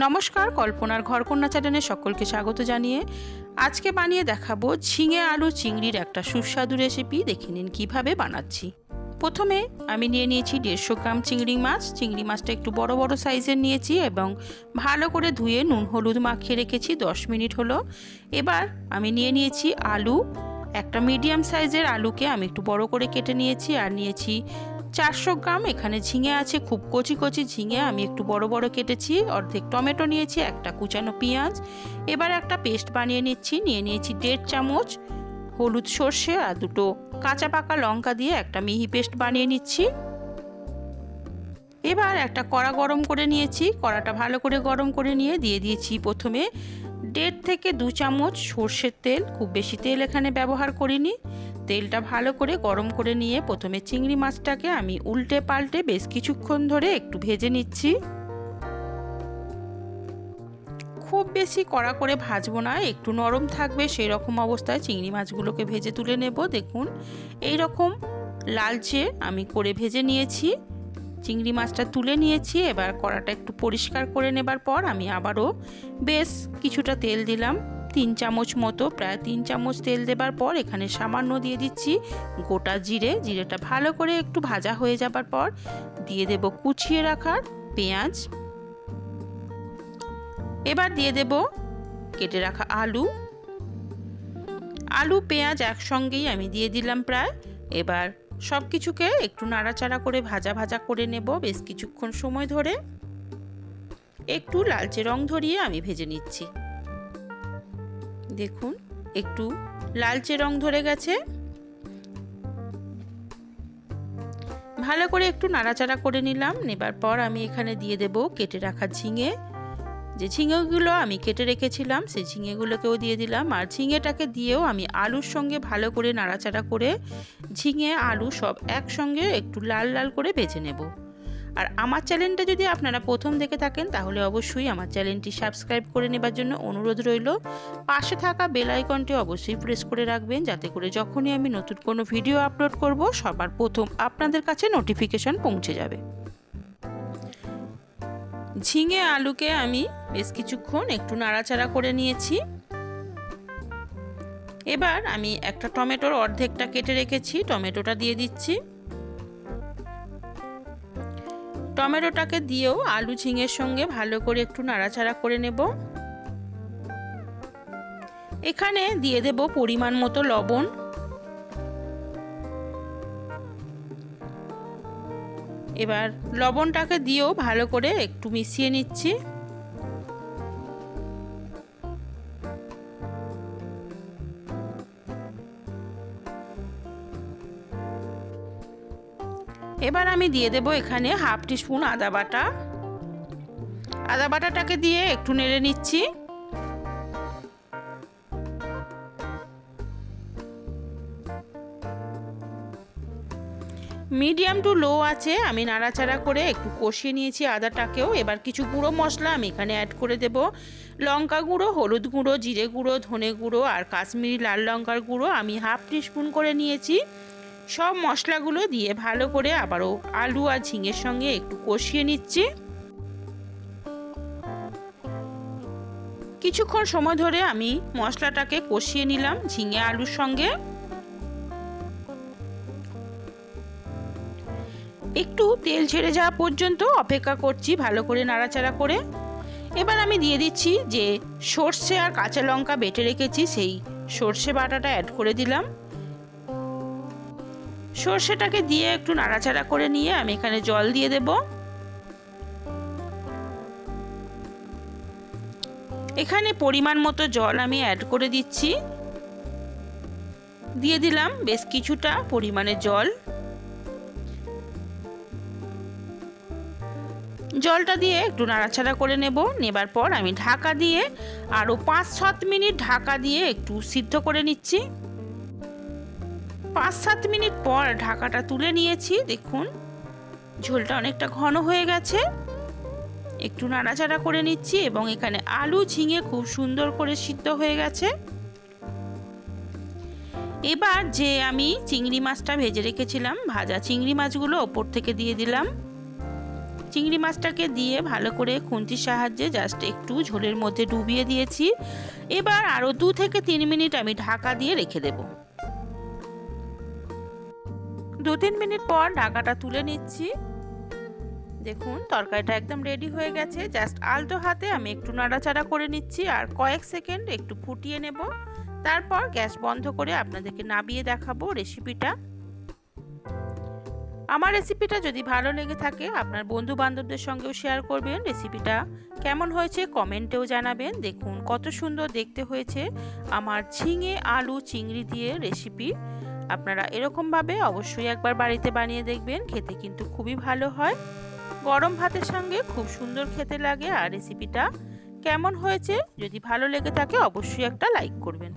নমস্কার, কল্পনার ঘরকন্যা চ্যানেলে সকলকে স্বাগত জানিয়ে আজকে বানিয়ে দেখাবো ঝিঙে আলু চিংড়ির একটা সুস্বাদু রেসিপি। দেখে নিন কীভাবে বানাচ্ছি। প্রথমে আমি নিয়ে নিয়েছি দেড়শো গ্রাম চিংড়ি মাছ। চিংড়ি মাছটা একটু বড় বড় সাইজের নিয়েছি এবং ভালো করে ধুয়ে নুন হলুদ মাখিয়ে রেখেছি দশ মিনিট হলো। এবার আমি নিয়ে নিয়েছি আলু। একটা মিডিয়াম সাইজের আলুকে আমি একটু বড় করে কেটে নিয়েছি আর নিয়েছি চারশো গ্রাম, এখানে ঝিঙে আছে, খুব কচি কচি ঝিঙে। আমি একটু বড় বড় কেটেছি, অর্ধেক টমেটো নিয়েছি, একটা কুচানো পেঁয়াজ। এবার একটা পেস্ট বানিয়ে নিচ্ছি, নিয়ে নিয়েছি দেড় চামচ হলুদ সর্ষে আর দুটো কাঁচা পাকা লঙ্কা দিয়ে একটা মিহি পেস্ট বানিয়ে নিচ্ছি। এবার একটা কড়া গরম করে নিয়েছি, কড়াটা ভালো করে গরম করে নিয়ে দিয়ে দিয়েছি প্রথমে দেড় থেকে দু চামচ সর্ষের তেল, খুব বেশি তেল এখানে ব্যবহার করিনি। তেলটা ভালো করে গরম করে নিয়ে প্রথমে চিংড়ি মাছটাকে আমি উল্টে পাল্টে বেশ কিছুক্ষণ ধরে একটু ভেজে নিচ্ছি। খুব বেশি কড়া করে ভাজবো না, একটু নরম থাকবে সেই রকম অবস্থায় চিংড়ি মাছগুলোকে ভেজে তুলে নেব, দেখুন। এই রকম লালচে আমি করে ভেজে নিয়েছি, চিংড়ি মাছটা তুলে নিয়েছি, এবার কড়াটা একটু পরিষ্কার করে নেবার পর আমি আবারও বেশ কিছুটা তেল দিলাম। তিন চামচ মতো, প্রায় তিন চামচ তেল দেবার পর এখানে সামান্য দিয়ে দিচ্ছি গোটা জিরে। জিরেটা ভালো করে একটু ভাজা হয়ে যাবার পর দিয়ে দেব কুচিয়ে রাখার পেঁয়াজ। এবার দিয়ে দেব কেটে রাখা আলু। আলু, পেঁয়াজ একসঙ্গেই আমি দিয়ে দিলাম প্রায়। এবার সব কিছুকে একটু নাড়াচাড়া করে ভাজা ভাজা করে নেব বেশ কিছুক্ষণ সময় ধরে। একটু লালচে রং ধরিয়ে আমি ভেজে নিচ্ছি। দেখুন, একটু লালচে রং ধরে গেছে। ভালো করে একটু নাড়াচাড়া করে নিলাম। নেবার পর আমি এখানে দিয়ে দেব কেটে রাখা ঝিঙে। যে ঝিঙেগুলো আমি কেটে রেখেছিলাম, সেই ঝিঙেগুলোকেও দিয়ে দিলাম। আর ঝিঙেটাকে দিয়েও আমি আলুর সঙ্গে ভালো করে নাড়াচাড়া করে ঝিঙে, আলু সব একসঙ্গে একটু লাল লাল করে বেছে নেব। আর আমার চ্যানেলটা যদি আপনারা প্রথম দেখে থাকেন, তাহলে অবশ্যই আমার চ্যানেলটি সাবস্ক্রাইব করে নেবার জন্য অনুরোধ রইল। পাশে থাকা বেল আইকনটি অবশ্যই প্রেস করে রাখবেন, যাতে করে যখনই আমি নতুন কোনো ভিডিও আপলোড করব, সবার প্রথম আপনাদের কাছে নোটিফিকেশন পৌঁছে যাবে। ঝিঙে আলুকে আমি বেশ কিছুক্ষণ একটু নাড়াচাড়া করে নিয়েছি। এবার আমি একটা টমেটোর অর্ধেকটা কেটে রেখেছি, টমেটোটা দিয়ে দিচ্ছি। টমেটোটাকে দিয়েও আলু ঝিঙের সঙ্গে ভালো করে একটু নাড়াচাড়া করে নেব। এখানে দিয়ে দেব পরিমাণ মতো লবণ। এবার লবণটাকে দিয়েও ভালো করে একটু মিশিয়ে নিচ্ছি। এবার আমি দিয়ে দেব এখানে হাফ টিস্পুন আদা বাটা। আদা বাটাটাকে দিয়ে একটু নেড়ে নিচ্ছি। মিডিয়াম টু লো আছে, আমি নাড়াচাড়া করে একটু কষিয়ে নিয়েছি আদাটাকেও। এবার কিছু গুঁড়ো মশলা আমি এখানে অ্যাড করে দেব। লঙ্কা গুঁড়ো, হলুদ গুঁড়ো, জিরে গুঁড়ো, ধনে গুঁড়ো আর কাশ্মীরি লাল লঙ্কার গুঁড়ো আমি হাফ টিস্পুন করে নিয়েছি। সব মশলাগুলো দিয়ে ভালো করে আবারও আলু আর ঝিঙের সঙ্গে একটু কষিয়ে নিচ্ছি। কিছুক্ষণ সময় ধরে আমি মশলাটাকে কষিয়ে নিলাম ঝিঙে আলুর সঙ্গে। একটু তেল ছেড়ে যাওয়া পর্যন্ত অপেক্ষা করছি ভালো করে নাড়াচাড়া করে। এবার আমি দিয়ে দিচ্ছি যে সর্ষে আর কাঁচা লঙ্কা বেটে রেখেছি, সেই সর্ষে বাটাটা অ্যাড করে দিলাম। সর্ষেটাকে দিয়ে একটু নাড়াচাড়া করে নিয়ে আমি এখানে জল দিয়ে দেব। এখানে পরিমাণ মতো জল আমি অ্যাড করে দিচ্ছি। দিয়ে দিলাম বেশ কিছুটা পরিমাণে জল। জলটা দিয়ে একটু নাড়াচাড়া করে নেব। নেবার পর আমি ঢাকা দিয়ে আরও পাঁচ সাত মিনিট ঢাকা দিয়ে একটু সিদ্ধ করে নিচ্ছি। পাঁচ সাত মিনিট পর ঢাকাটা তুলে নিয়েছি, দেখুন। ঝোলটা অনেকটা ঘন হয়ে গেছে। একটু নাড়াচাড়া করে নিচ্ছি এবং এখানে আলু ঝিঙে খুব সুন্দর করে সিদ্ধ হয়ে গেছে। এবার যে আমি চিংড়ি মাছটা ভেজে রেখেছিলাম, ভাজা চিংড়ি মাছগুলো ওপর থেকে দিয়ে দিলাম। চিংড়ি মাছটাকে দিয়ে ভালো করে খুন্তির সাহায্যে জাস্ট একটু ঝোলের মধ্যে ডুবিয়ে দিয়েছি। এবার আরও দু থেকে তিন মিনিট আমি ঢাকা দিয়ে রেখে দেব। দু তিন মিনিট পর ঢাকাটা তুলে নিচ্ছি। দেখুন, তরকারিটা একদম রেডি হয়ে গেছে। জাস্ট আলতো হাতে আমি একটু নাড়াচাড়া করে নিচ্ছি আর কয়েক সেকেন্ড একটু ফুটিয়ে নেব। তারপর গ্যাস বন্ধ করে আপনাদেরকে নাবিয়ে দেখাবো রেসিপিটা আমার রেসিপিটা যদি ভালো লেগে থাকে, আপনার বন্ধু বান্ধবদের সঙ্গেও শেয়ার করবেন রেসিপিটা কেমন হয়েছে কমেন্টেও জানাবেন। দেখুন, কত সুন্দর দেখতে হয়েছে আমার ঝিঙে, আলু, চিংড়ি দিয়ে রেসিপি আপনারা এরকমভাবে অবশ্যই একবার বাড়িতে বানিয়ে দেখবেন, খেতে কিন্তু খুবই ভালো হয়। গরম ভাতের সঙ্গে খুব সুন্দর খেতে লাগে আর রেসিপিটা কেমন হয়েছে যদি ভালো লেগে থাকে অবশ্যই একটা লাইক করবেন।